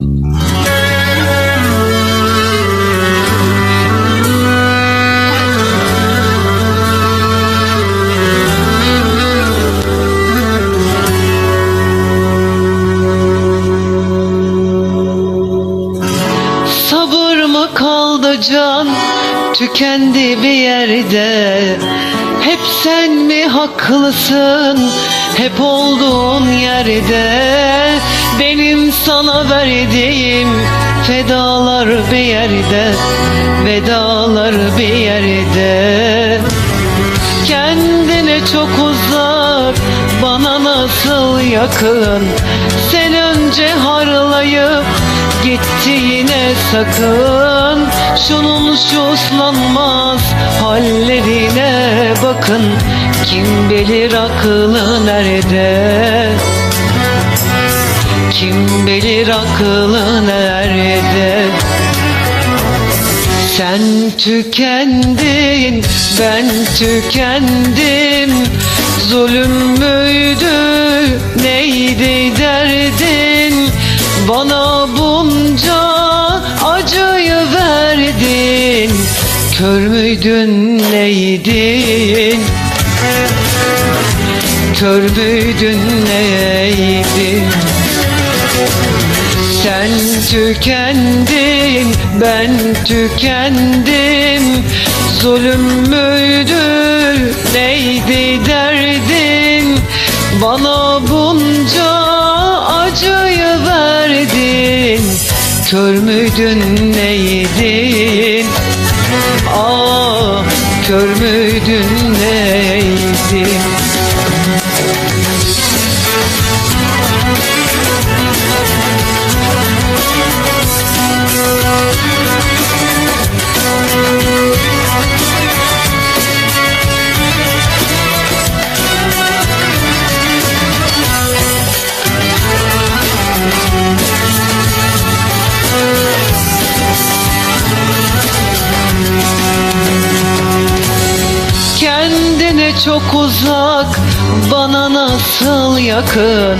Sabır mı kaldı can tükendi bir yerde? Hep sen mi haklısın hep olduğun yerde Benim sana verdiğim fedalar bir yerde Vedalar bir yerde. Kendine çok uzak Bana nasıl yakın? Sen önce harlayıp Gitti yine sakın. Şunun şu uslanmaz Hallerine bakın. Kim bilir aklı nerede Kim bilir aklı nerede sen tükendin, ben tükendim. Zulüm müydü, neydi derdin? Bana bunca acıyı verdin. Kör müydün, neydin? Kör müydün, neydin sen tükendin, ben tükendim. Zulüm müydü, neydi derdin Bana bunca acıyı verdin. Kör müydün, neydin? Ah, kör müydün, neydin çok uzak Bana nasıl yakın?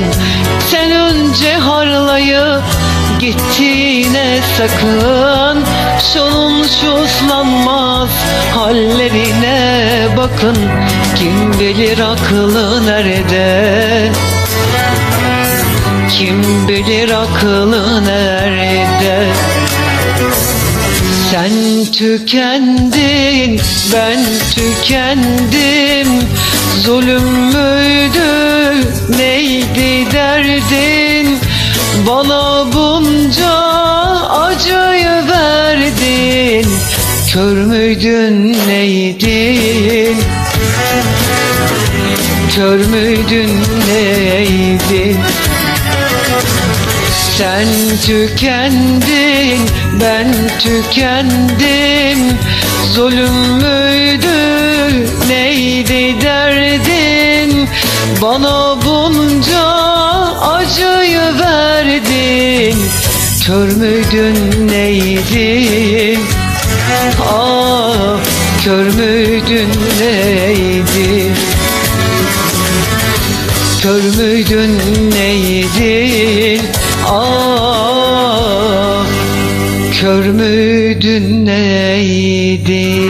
Sen önce harlayıp Gitti yine sakın. Şunun şu uslanmaz Hallerine bakın. Kim bilir aklı nerede? Kim bilir aklı nerede sen tükendin, ben tükendim. Zulüm müydü, neydi derdin? Bana bunca acıyı verdin. Kör müydün, neydin? Kör müydün, neydin? Sen tükendin, ben tükendim. Zulüm müydü, neydi derdin? Bana bunca acıyı verdin. Kör müydün, neydin Ah, kör müydün, neydin Kör müydün neydin Ah Kör müydün neydin